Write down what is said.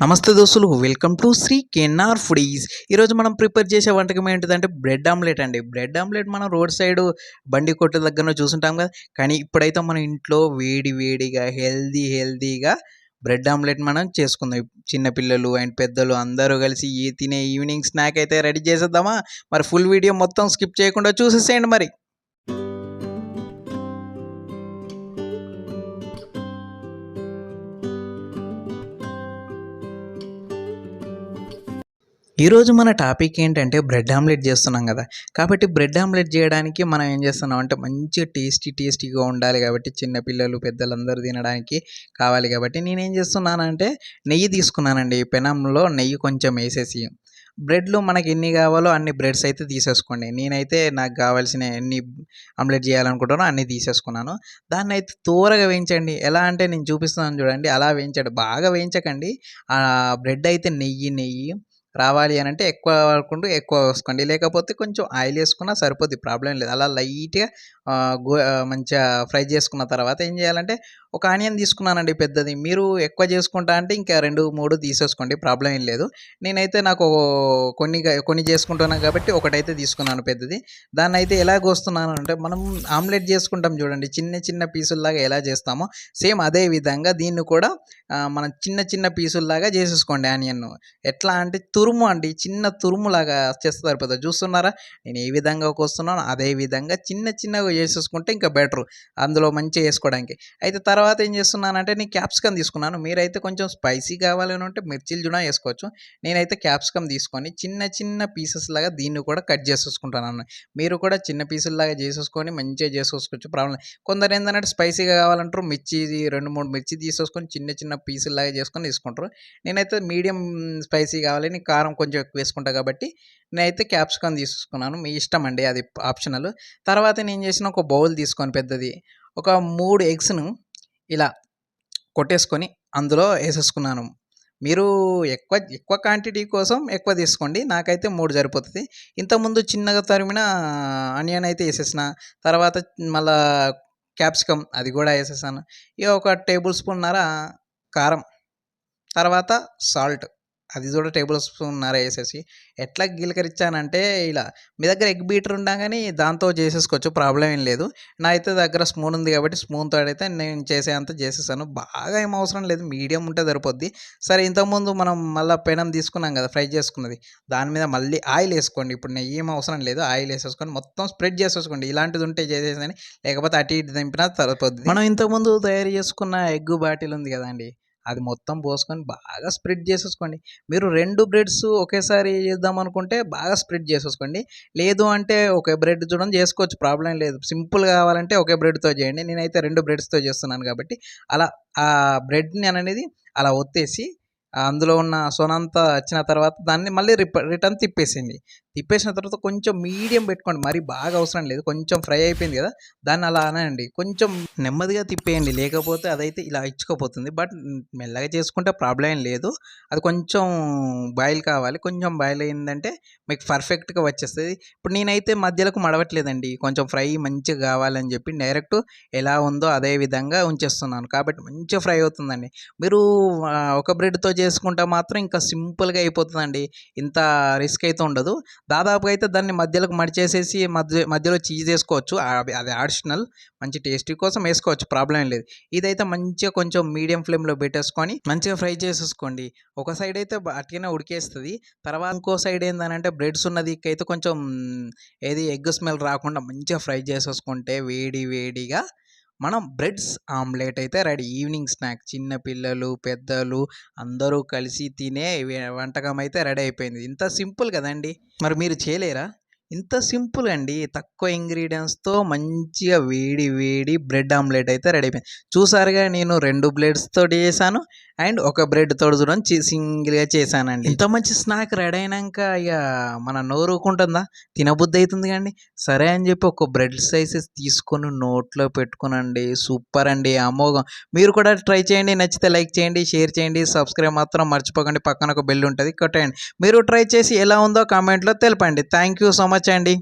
నమస్తే దోస్తులు welcome to Sri KNR foodies ఈరోజు మనం ప్రిపేర్ చేసే వంటకం ఏంటిదంటే బ్రెడ్ ఆమ్లెట్ అండి. బ్రెడ్ ఆమ్లెట్ మనం రోడ్ సైడ్ బండి కొట్టు దగ్గర చూసుంటాం కదా. కానీ ఇప్పుడైతే మన ఇంట్లో వేడి వేడిగా హెల్దీ హెల్దీగా బ్రెడ్ ఆమ్లెట్ మనం చేసుకుందాం. చిన్నపిల్లలు అండ్ పెద్దలు అందరూ కలిసి ఈ తినే ఈవినింగ్ స్నాక్ అయితే రెడీ చేసేద్దామా? మరి ఫుల్ వీడియో మొత్తం స్కిప్ చేయకుండా చూసేసేయండి మరి. ఈరోజు మన టాపిక్ ఏంటంటే బ్రెడ్ ఆమ్లెట్ చేస్తున్నాం కదా. కాబట్టి బ్రెడ్ ఆమ్లెట్ చేయడానికి మనం ఏం చేస్తున్నాం అంటే మంచిగా టేస్టీ టేస్టీగా ఉండాలి కాబట్టి చిన్నపిల్లలు పెద్దలందరూ తినడానికి కావాలి కాబట్టి నేనేం చేస్తున్నానంటే నెయ్యి తీసుకున్నానండి. పెనంలో నెయ్యి కొంచెం వేసేసి. బ్రెడ్లు మనకి ఎన్ని కావాలో అన్ని బ్రెడ్స్ అయితే తీసేసుకోండి. నేనైతే నాకు కావాల్సిన ఎన్ని ఆమ్లెట్ చేయాలనుకుంటానో అన్ని తీసేసుకున్నాను. దాన్ని అయితే తోరగా వేయించండి. ఎలా అంటే నేను చూపిస్తున్నాను చూడండి. అలా వేయించండి. బాగా వేయించకండి. ఆ బ్రెడ్ అయితే నెయ్యి నెయ్యి. రావాలి అని అంటే ఎక్కువ వాడుకుంటూ ఎక్కువ వేసుకోండి. లేకపోతే కొంచెం ఆయిల్ వేసుకున్నా సరిపోద్ది ప్రాబ్లం లేదు. అలా లైట్గా గో మంచిగా ఫ్రై చేసుకున్న తర్వాత ఏం చేయాలంటే ఒక ఆనియన్ తీసుకున్నానండి పెద్దది. మీరు ఎక్కువ చేసుకుంటా అంటే ఇంకా రెండు మూడు తీసేసుకోండి ప్రాబ్లం ఏం లేదు. నేనైతే నాకు కొన్ని కొన్ని చేసుకుంటున్నాను కాబట్టి ఒకటైతే తీసుకున్నాను పెద్దది. దాన్ని అయితే ఎలా కోస్తున్నాను అంటే మనం ఆమ్లెట్ చేసుకుంటాం చూడండి. చిన్న చిన్న పీసుల్లాగా ఎలా చేస్తామో సేమ్ అదే విధంగా దీన్ని కూడా మనం చిన్న చిన్న పీసుల్లాగా చేసేసుకోండి ఆనియన్ ఎట్లా అంటే తురుము అండి. చిన్న తురుములాగా చేస్తారు సరిపోతుంది చూస్తున్నారా? నేను ఏ విధంగా కోస్తున్నానో అదే విధంగా చిన్న చిన్నగా చేసేసుకుంటే ఇంకా బెటర్. అందులో మంచిగా వేసుకోవడానికి. అయితే తర్వాత ఏం చేస్తున్నానంటే నేను క్యాప్సికమ్ తీసుకున్నాను. మీరైతే కొంచెం స్పైసీ కావాలని ఉంటే మిర్చిలు కూడా వేసుకోవచ్చు. నేనైతే క్యాప్సికమ్ తీసుకొని చిన్న చిన్న పీసెస్ లాగా దీన్ని కూడా కట్ చేసేసుకుంటాను మీరు కూడా చిన్న పీసుల్లాగా చేసేసుకొని మంచిగా చేసుకోవచ్చు. ప్రాబ్లం కొందరు ఏంటంటే స్పైసీగా కావాలంటారు. మిర్చి రెండు మూడు మిర్చి తీసేసుకొని చిన్న చిన్న పీసుల్లాగా చేసుకొని తీసుకుంటారు నేనైతే మీడియం స్పైసీ కావాలని కారం కొంచెం ఎక్కువ వేసుకుంటా కాబట్టి నేనైతే క్యాప్సికమ్ తీసుకున్నాను. మీ ఇష్టం అండి అది ఆప్షనల్ తర్వాత నేను చేసిన ఒక బౌల్ తీసుకొని పెద్దది. ఒక మూడు ఎగ్స్ను ఇలా కొట్టేసుకొని అందులో వేసేసుకున్నాను. మీరు ఎక్కువ ఎక్కువ క్వాంటిటీ కోసం ఎక్కువ తీసుకోండి. నాకైతే మూడు సరిపోతుంది. ఇంతకుముందు చిన్నగా తరిమిన ఆనియన్ అయితే వేసేసిన. తర్వాత మళ్ళా క్యాప్సికమ్ అది కూడా వేసేసాను. ఇక ఒక టేబుల్ స్పూన్నర కారం. తర్వాత సాల్ట్ అది కూడా టేబుల్ స్పూన్నర వేసేసి ఎట్లా గిలకరించానంటే ఇలా మీ దగ్గర ఎగ్ బీటర్ ఉన్నా కానీ దాంతో చేసేసుకోవచ్చు ప్రాబ్లం ఏం లేదు. నా అయితే దగ్గర స్పూన్ ఉంది కాబట్టి స్పూన్తో అయితే నేను చేసేంత చేసేసాను. బాగా ఏం అవసరం లేదు మీడియం ఉంటే సరిపోద్ది. సరే ఇంతకుముందు మనం మళ్ళీ పెనం తీసుకున్నాం కదా ఫ్రై చేసుకున్నది. దాని మీద మళ్ళీ ఆయిల్ వేసుకోండి. ఇప్పుడు నేను ఏం అవసరం లేదు ఆయిల్ వేసేసుకొని మొత్తం స్ప్రెడ్ చేసేసుకోండి. ఇలాంటిది ఉంటే చేసేసని లేకపోతే అటు ఇటు దింపినా సరిపోద్ది. మనం ఇంతకుముందు తయారు చేసుకున్న ఎగ్ బాటిల్ ఉంది కదండి అది మొత్తం పోసుకొని బాగా స్ప్రెడ్ చేసేసుకోండి. మీరు రెండు బ్రెడ్స్ ఒకేసారి చేద్దాం అనుకుంటే బాగా స్ప్రెడ్ చేసేసుకోండి. లేదు అంటే ఒకే బ్రెడ్ చూడండి చేసుకోవచ్చు ప్రాబ్లం లేదు. సింపుల్ కావాలంటే ఒకే బ్రెడ్తో చేయండి. నేనైతే రెండు బ్రెడ్స్తో చేస్తున్నాను కాబట్టి అలా ఆ బ్రెడ్ని అనేది అలా ఒత్తేసి అందులో ఉన్న సొనంతా వచ్చిన తర్వాత దాన్ని మళ్ళీ రిప రిటర్న్ తిప్పేసింది. తిప్పేసిన తర్వాత కొంచెం మీడియం పెట్టుకోండి. మరి బాగా అవసరం లేదు. కొంచెం ఫ్రై అయిపోయింది కదా దాన్ని అలా అనండి. కొంచెం నెమ్మదిగా తిప్పేయండి. లేకపోతే అదైతే ఇలా ఇచ్చుకోపోతుంది. బట్ మెల్లగా చేసుకుంటే ప్రాబ్లం లేదు. అది కొంచెం బాయిల్ కావాలి. కొంచెం బాయిల్ అయిందంటే మీకు పర్ఫెక్ట్గా వచ్చేస్తుంది. ఇప్పుడు నేనైతే మధ్యలోకి మడవట్లేదండి. కొంచెం ఫ్రై మంచిగా కావాలని చెప్పి డైరెక్ట్ ఎలా ఉందో అదే విధంగా ఉంచేస్తున్నాను. కాబట్టి మంచిగా ఫ్రై అవుతుందండి. మీరు ఒక బ్రెడ్తో చేసుకుంటే మాత్రం ఇంకా సింపుల్గా అయిపోతుందండి. ఇంత రిస్క్ అయితే ఉండదు. దాదాపుగా అయితే దాన్ని మధ్యలోకి మడిచేసేసి మధ్య మధ్యలో చీజ్ వేసుకోవచ్చు అది ఆడిషనల్. మంచి టేస్టీ కోసం వేసుకోవచ్చు. ప్రాబ్లం లేదు. ఇదైతే మంచిగా కొంచెం మీడియం ఫ్లేమ్లో పెట్టేసుకొని మంచిగా ఫ్రై చేసేసుకోండి. ఒక సైడ్ అయితే అట్టిగానే ఉడికేస్తుంది. తర్వాత ఇంకో సైడ్ ఏంటంటే బ్రెడ్స్ ఉన్నది అయితే కొంచెం ఏది ఎగ్ స్మెల్ రాకుండా మంచిగా ఫ్రై చేసేసుకుంటే వేడి వేడిగా మనం బ్రెడ్స్ ఆమ్లెట్ అయితే రెడీ. Evening snack. చిన్న పిల్లలు పెద్దలు అందరూ కలిసి తినే వంటకం అయితే రెడీ అయిపోయింది. ఇంత సింపుల్ కదండి. మరి మీరు చేయలేరా? ఇంత సింపుల్ అండి. తక్కువ ఇంగ్రీడియంట్స్తో మంచిగా వేడి వేడి బ్రెడ్ ఆమ్లెట్ అయితే రెడీ అయిపోయింది. చూసారుగా నేను రెండు బ్రెడ్స్ చేశాను అండ్ ఒక బ్రెడ్ తోడు చూడండి సింగిల్గా చేశానండి. ఇంత మంచి స్నాక్ రెడీ అయినాక ఇక మన నోరుకుంటుందా తినబుద్ధి అవుతుంది కండి సరే అని చెప్పి ఒక బ్రెడ్ సైజెస్ తీసుకొని నోట్లో పెట్టుకునండి. సూపర్ అండి. అమోఘం. మీరు కూడా ట్రై చేయండి. నచ్చితే లైక్ చేయండి షేర్ చేయండి. సబ్స్క్రైబ్ మాత్రం మర్చిపోకండి. పక్కన ఒక బెల్ ఉంటుంది. కొట్టేయండి. మీరు ట్రై చేసి ఎలా ఉందో కామెంట్లో తెలపండి. Thank you so much much అండి